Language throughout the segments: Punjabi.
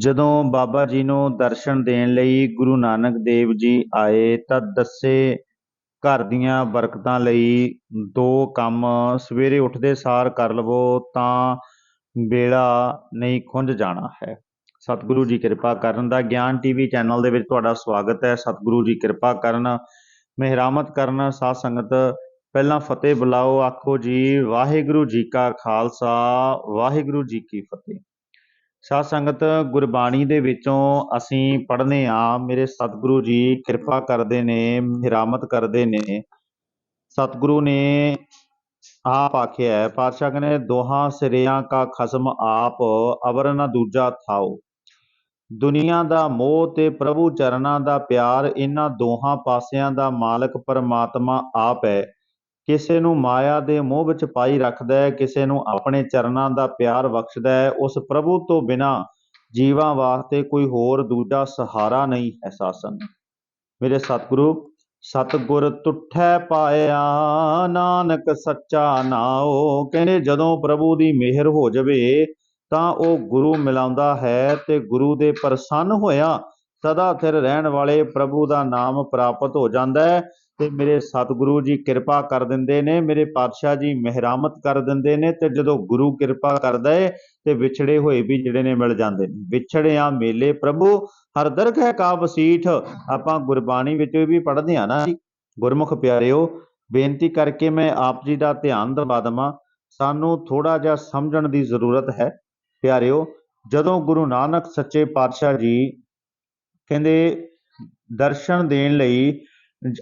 ਜਦੋਂ ਬਾਬਾ ਜੀ ਨੂੰ ਦਰਸ਼ਨ ਦੇਣ ਲਈ ਗੁਰੂ ਨਾਨਕ ਦੇਵ ਜੀ ਆਏ ਤਾਂ ਦੱਸੇ ਘਰ ਦੀਆਂ ਬਰਕਤਾਂ ਲਈ ਦੋ ਕੰਮ, ਸਵੇਰੇ ਉੱਠਦੇ ਸਾਰ ਕਰ ਲਵੋ ਤਾਂ ਬੇੜਾ ਨਹੀਂ ਖੁੰਝ ਜਾਣਾ ਹੈ। ਸਤਿਗੁਰੂ ਜੀ ਕਿਰਪਾ ਕਰਨ ਦਾ ਗਿਆਨ ਟੀਵੀ ਚੈਨਲ ਦੇ ਵਿੱਚ ਤੁਹਾਡਾ ਸਵਾਗਤ ਹੈ। ਸਤਿਗੁਰੂ ਜੀ ਕਿਰਪਾ ਕਰਨ, ਮਿਹਰਾਮਤ ਕਰਨ, ਸਾਧ ਸੰਗਤ ਪਹਿਲਾਂ ਫਤਿਹ ਬੁਲਾਓ, ਆਖੋ ਜੀ ਵਾਹਿਗੁਰੂ ਜੀ ਕਾ ਖਾਲਸਾ, ਵਾਹਿਗੁਰੂ ਜੀ ਕੀ ਫਤਿਹ। ਸਾਧ ਸੰਗਤ ਗੁਰਬਾਣੀ ਦੇ ਵਿੱਚੋਂ ਅਸੀਂ ਪੜ੍ਹਨੇ ਆ, ਮੇਰੇ ਸਤਿਗੁਰੂ ਜੀ ਕਿਰਪਾ ਕਰਦੇ ਨੇ, ਮਿਹਰਾਮਤ ਕਰਦੇ ਨੇ। ਸਤਿਗੁਰੂ ਨੇ ਆਪ ਆਖਿਆ ਹੈ, ਪਾਤਸ਼ਾਹ ਕਹਿੰਦੇ, ਦੋਹਾਂ ਸਿਰਿਆਂ ਕਾ ਖਸਮ ਆਪ, ਅਵਰ ਨਾ ਦੂਜਾ ਥਾਓ ਦੁਨੀਆ ਦਾ ਮੋਹ ਤੇ ਪ੍ਰਭੂ ਚਰਨਾਂ ਦਾ ਪਿਆਰ ਇਹਨਾਂ ਦੋਹਾਂ ਪਾਸਿਆਂ ਦਾ ਮਾਲਕ ਪਰਮਾਤਮਾ ਆਪ ਹੈ। ਕਿਸੇ ਨੂੰ ਮਾਇਆ ਦੇ ਮੋਹ ਵਿੱਚ ਪਾਈ ਰੱਖਦਾ ਹੈ, ਕਿਸੇ ਨੂੰ ਆਪਣੇ ਚਰਨਾਂ ਦਾ ਪਿਆਰ ਬਖਸ਼ਦਾ ਹੈ, ਉਸ ਪ੍ਰਭੂ ਤੋਂ ਬਿਨਾ ਜੀਵਾਂ ਵਾਸਤੇ ਕੋਈ ਹੋਰ ਦੂਜਾ ਸਹਾਰਾ ਨਹੀਂ ਹੈ ਸਾਸਨ। ਮੇਰੇ ਸਤਿਗੁਰੂ, ਸਤਿਗੁਰ ਤੁਠੈ ਪਾਇਆ, ਨਾਨਕ ਸੱਚਾ ਨਾਉ, ਕਹਿੰਦੇ ਜਦੋਂ ਪ੍ਰਭੂ ਦੀ ਮਿਹਰ ਹੋ ਜਾਵੇ, ਤਾਂ ਉਹ ਗੁਰੂ ਮਿਲਾਉਂਦਾ ਹੈ ਤੇ ਗੁਰੂ ਦੇ ਪ੍ਰਸੰਨ ਹੋਇਆ, ਸਦਾ ਸਿਰ ਰਹਿਣ ਵਾਲੇ ਪ੍ਰਭੂ ਦਾ ਨਾਮ ਪ੍ਰਾਪਤ ਹੋ ਜਾਂਦਾ ਹੈ। ਤੇ ਮੇਰੇ ਸਤਿਗੁਰੂ ਜੀ ਕਿਰਪਾ ਕਰ ਦਿੰਦੇ ਨੇ, ਮੇਰੇ ਪਾਤਸ਼ਾਹ ਜੀ ਮਿਹਰਾਮਤ ਕਰ ਦਿੰਦੇ ਨੇ ਤੇ ਜਦੋਂ ਗੁਰੂ ਕਿਰਪਾ ਕਰਦਾ ਏ ਤੇ ਵਿਛੜੇ ਹੋਏ ਵੀ ਜਿਹੜੇ ਨੇ ਮਿਲ ਜਾਂਦੇ ਨੇ। ਵਿਛੜਿਆ ਮੇਲੇ ਪ੍ਰਭੂ, ਹਰ ਦਰਖ ਹੈ ਕਾ ਵਸੀਠ ਆਪਾਂ ਗੁਰਬਾਣੀ ਵਿੱਚ ਵੀ ਪੜ੍ਹਦੇ ਆ ਨਾ ਗੁਰਮੁਖ ਪਿਆਰਿਓ, ਬੇਨਤੀ ਕਰਕੇ ਮੈਂ ਆਪ ਜੀ ਦਾ ਧਿਆਨ ਦਿਵਾ ਦਵਾਂ। ਸਾਨੂੰ ਥੋੜਾ ਜਿਹਾ ਸਮਝਣ ਦੀ ਜ਼ਰੂਰਤ ਹੈ। ਪਿਆਰਿਓ, ਜਦੋਂ ਗੁਰੂ ਨਾਨਕ ਸੱਚੇ ਪਾਤਸ਼ਾਹ ਜੀ ਕਹਿੰਦੇ, ਦਰਸ਼ਨ ਦੇਣ ਲਈ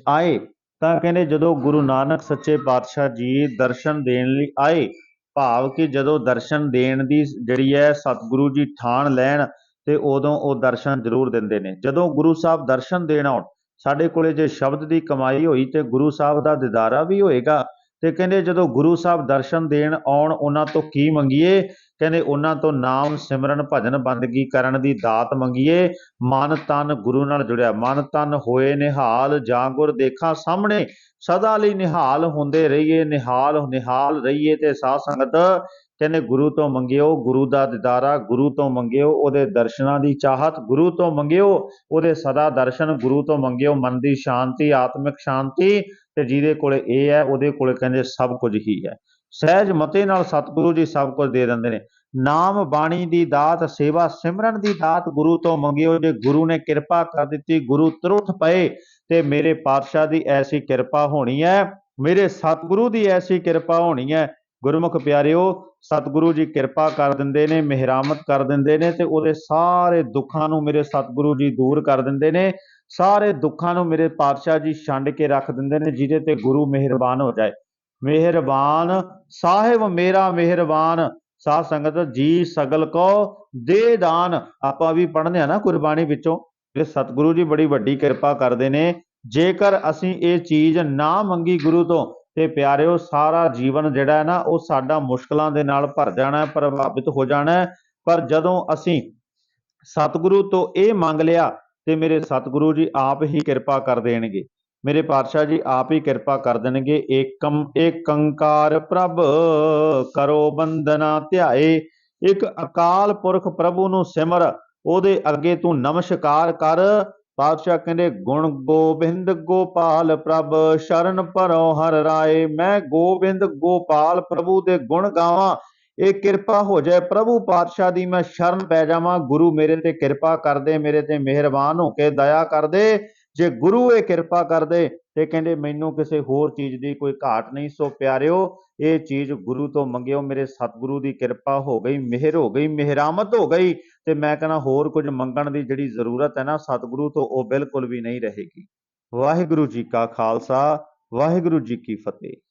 ਆਏ, ਤਾਂ ਕਹਿੰਦੇ ਜਦੋਂ ਗੁਰੂ ਨਾਨਕ ਸੱਚੇ ਪਾਤਸ਼ਾਹ ਜੀ ਦਰਸ਼ਨ ਦੇਣ ਲਈ ਆਏ, ਭਾਵ ਕਿ ਜਦੋਂ ਦਰਸ਼ਨ ਦੇਣ ਦੀ ਜਿਹੜੀ ਹੈ ਸਤਿਗੁਰੂ ਜੀ ਠਾਣ ਲੈਣ ਤੇ ਉਦੋਂ ਉਹ ਦਰਸ਼ਨ ਜ਼ਰੂਰ ਦਿੰਦੇ ਨੇ। ਜਦੋਂ ਗੁਰੂ ਸਾਹਿਬ ਦਰਸ਼ਨ ਦੇਣ ਆਉਣ, ਸਾਡੇ ਕੋਲੇ ਜੇ ਸ਼ਬਦ ਦੀ ਕਮਾਈ ਹੋਈ ਤੇ ਗੁਰੂ ਸਾਹਿਬ ਦਾ ਦਿਦਾਰਾ ਵੀ ਹੋਏਗਾ ਤੇ ਕਹਿੰਦੇ ਜਦੋਂ ਗੁਰੂ ਸਾਹਿਬ ਦਰਸ਼ਨ ਦੇਣ ਆਉਣ, ਉਹਨਾਂ ਤੋਂ ਕੀ ਮੰਗੀਏ? ਕਹਿੰਦੇ ਉਹਨਾਂ ਤੋਂ ਨਾਮ ਸਿਮਰਨ ਭਜਨ ਬੰਦਗੀ ਕਰਨ ਦੀ ਦਾਤ ਮੰਗੀਏ। ਮਨ ਤਨ ਗੁਰੂ ਨਾਲ ਜੁੜਿਆ। ਮਨ ਤਨ ਹੋਏ ਨਿਹਾਲ, ਜਾਂ ਗੁਰ ਦੇਖਾਂ ਸਾਹਮਣੇ। ਸਦਾ ਲਈ ਨਿਹਾਲ ਹੁੰਦੇ ਰਹੀਏ, ਨਿਹਾਲ ਨਿਹਾਲ ਰਹੀਏ ਤੇ ਸਾਧ ਸੰਗਤ ਕਹਿੰਦੇ ਗੁਰੂ ਤੋਂ ਮੰਗਿਓ, ਗੁਰੂ ਦਾ ਦਿਦਾਰਾ, ਗੁਰੂ ਤੋਂ ਮੰਗਿਓ, ਉਹਦੇ ਦਰਸ਼ਨਾਂ ਦੀ ਚਾਹਤ, ਗੁਰੂ ਤੋਂ ਮੰਗਿਓ, ਉਹਦੇ ਸਦਾ ਦਰਸ਼ਨ, ਗੁਰੂ ਤੋਂ ਮੰਗਿਓ, ਮਨ ਦੀ ਸ਼ਾਂਤੀ, ਆਤਮਿਕ ਸ਼ਾਂਤੀ, ਤੇ ਜਿਹਦੇ ਕੋਲੇ ਇਹ ਹੈ, ਉਹਦੇ ਕੋਲੇ ਕਹਿੰਦੇ ਸਭ ਕੁਝ ਹੀ ਹੈ। ਸਹਿਜ ਮਤੇ ਨਾਲ ਸਤਿਗੁਰੂ ਜੀ ਸਭ ਕੁਝ ਦੇ ਦਿੰਦੇ ਨੇ। ਨਾਮ ਬਾਣੀ ਦੀ ਦਾਤ, ਸੇਵਾ ਸਿਮਰਨ ਦੀ ਦਾਤ ਗੁਰੂ ਤੋਂ ਮੰਗਿਓ, ਜੇ ਗੁਰੂ ਨੇ ਕਿਰਪਾ ਕਰ ਦਿੱਤੀ, ਗੁਰੂ ਤਰੁੱਠ ਪਏ, ਤੇ ਮੇਰੇ ਪਾਤਸ਼ਾਹ ਦੀ ਐਸੀ ਕਿਰਪਾ ਹੋਣੀ ਹੈ, ਮੇਰੇ ਸਤਿਗੁਰੂ ਦੀ ਐਸੀ ਕਿਰਪਾ ਹੋਣੀ ਹੈ ਗੁਰਮੁਖ ਪਿਆਰਿਓ, ਸਤਿਗੁਰੂ ਜੀ ਕਿਰਪਾ ਕਰ ਦਿੰਦੇ ਨੇ, ਮਿਹਰਾਮਤ ਕਰ ਦਿੰਦੇ ਨੇ ਤੇ ਉਹਦੇ ਸਾਰੇ ਦੁੱਖਾਂ ਨੂੰ ਮੇਰੇ ਸਤਿਗੁਰੂ ਜੀ ਦੂਰ ਕਰ ਦਿੰਦੇ ਨੇ, ਸਾਰੇ ਦੁੱਖਾਂ ਨੂੰ ਮੇਰੇ ਪਾਤਸ਼ਾਹ ਜੀ ਛੰਡ ਕੇ ਰੱਖ ਦਿੰਦੇ ਨੇ, ਜਿਹਦੇ ਤੇ ਗੁਰੂ ਮਿਹਰਬਾਨ ਹੋ ਜਾਏ। ਮਿਹਰਬਾਨ, ਸਾਹਿਬ ਮੇਰਾ ਮਿਹਰਬਾਨ, ਸਾਧ ਸੰਗਤ ਜੀ ਸਗਲ ਕੋ ਦੇ ਦਾਨ। ਆਪਾਂ ਵੀ ਪੜ੍ਹਦੇ ਆ ਨਾ ਕੁਰਬਾਨੀ ਵਿੱਚੋਂ ਇਹ ਸਤਿਗੁਰੂ ਜੀ ਬੜੀ ਵੱਡੀ ਕਿਰਪਾ ਕਰਦੇ ਨੇ, ਜੇਕਰ ਅਸੀਂ ਇਹ ਚੀਜ਼ ਨਾ ਮੰਗੀ ਗੁਰੂ ਤੋਂ ਤੇ ਪਿਆਰਿਓ, ਸਾਰਾ ਜੀਵਨ ਜਿਹੜਾ ਹੈ ਨਾ, ਉਹ ਸਾਡਾ ਮੁਸ਼ਕਲਾਂ ਦੇ ਨਾਲ ਭਰ ਜਾਣਾ, ਪ੍ਰਭਾਵਿਤ ਹੋ ਜਾਣਾ ਪਰ ਜਦੋਂ ਅਸੀਂ ਸਤਿਗੁਰੂ ਤੋਂ ਇਹ ਮੰਗ ਲਿਆ, ਤੇ ਮੇਰੇ ਸਤਿਗੁਰੂ ਜੀ ਆਪ ਹੀ ਕਿਰਪਾ ਕਰ ਦੇਣਗੇ। ਮੇਰੇ ਪਾਤਸ਼ਾਹ ਜੀ ਆਪ ਹੀ ਕਿਰਪਾ ਕਰ ਦੇਣਗੇ। ਏਕਮ ਏਕੰਕਾਰ ਪ੍ਰਭ ਕਰੋ ਬੰਦਨਾ ਧਿਆਏ। ਇੱਕ ਅਕਾਲ ਪੁਰਖ ਪ੍ਰਭੂ ਨੂੰ ਸਿਮਰ, ਉਹਦੇ ਅੱਗੇ ਤੂੰ ਨਮਸਕਾਰ ਕਰ। ਪਾਤਸ਼ਾਹ ਕਹਿੰਦੇ, ਗੁਣ ਗੋਬਿੰਦ ਗੋਪਾਲ ਪ੍ਰਭ, ਸ਼ਰਨ ਭਰੋ ਹਰ ਰਾਏ। ਮੈਂ ਗੋਬਿੰਦ ਗੋਪਾਲ ਪ੍ਰਭੂ ਦੇ ਗੁਣ ਗਾਵਾਂ। ਇਹ ਕਿਰਪਾ ਹੋ ਜਾਏ ਪ੍ਰਭੂ ਪਾਤਸ਼ਾਹ ਦੀ। ਮੈਂ ਸ਼ਰਨ ਪੈ ਜਾਵਾਂ। ਗੁਰੂ ਮੇਰੇ ਤੇ ਕਿਰਪਾ ਕਰਦੇ ਮੇਰੇ ਤੇ ਮਿਹਰਬਾਨ ਹੋ ਕੇ ਦਇਆ ਕਰਦੇ ਜੇ ਗੁਰੂ ਇਹ ਕਿਰਪਾ ਕਰਦੇ ਤੇ ਕਹਿੰਦੇ ਮੈਨੂੰ ਕਿਸੇ ਹੋਰ ਚੀਜ਼ ਦੀ ਕੋਈ ਘਾਟ ਨਹੀਂ, ਸੋ ਪਿਆਰਿਓ, ਇਹ ਚੀਜ਼ ਗੁਰੂ ਤੋਂ ਮੰਗਿਓ, ਮੇਰੇ ਸਤਿਗੁਰੂ ਦੀ ਕਿਰਪਾ ਹੋ ਗਈ, ਮਿਹਰ ਹੋ ਗਈ, ਮਿਹਰਾਮਤ ਹੋ ਗਈ ਤੇ ਮੈਂ ਕਹਿੰਦਾ ਹੋਰ ਕੁਝ ਮੰਗਣ ਦੀ ਜਿਹੜੀ ਜ਼ਰੂਰਤ ਹੈ ਨਾ, ਸਤਿਗੁਰੂ ਤੋਂ ਉਹ ਬਿਲਕੁਲ ਵੀ ਨਹੀਂ ਰਹੇਗੀ। ਵਾਹਿਗੁਰੂ ਜੀ ਕਾ ਖਾਲਸਾ, ਵਾਹਿਗੁਰੂ ਜੀ ਕੀ ਫਤਿਹ।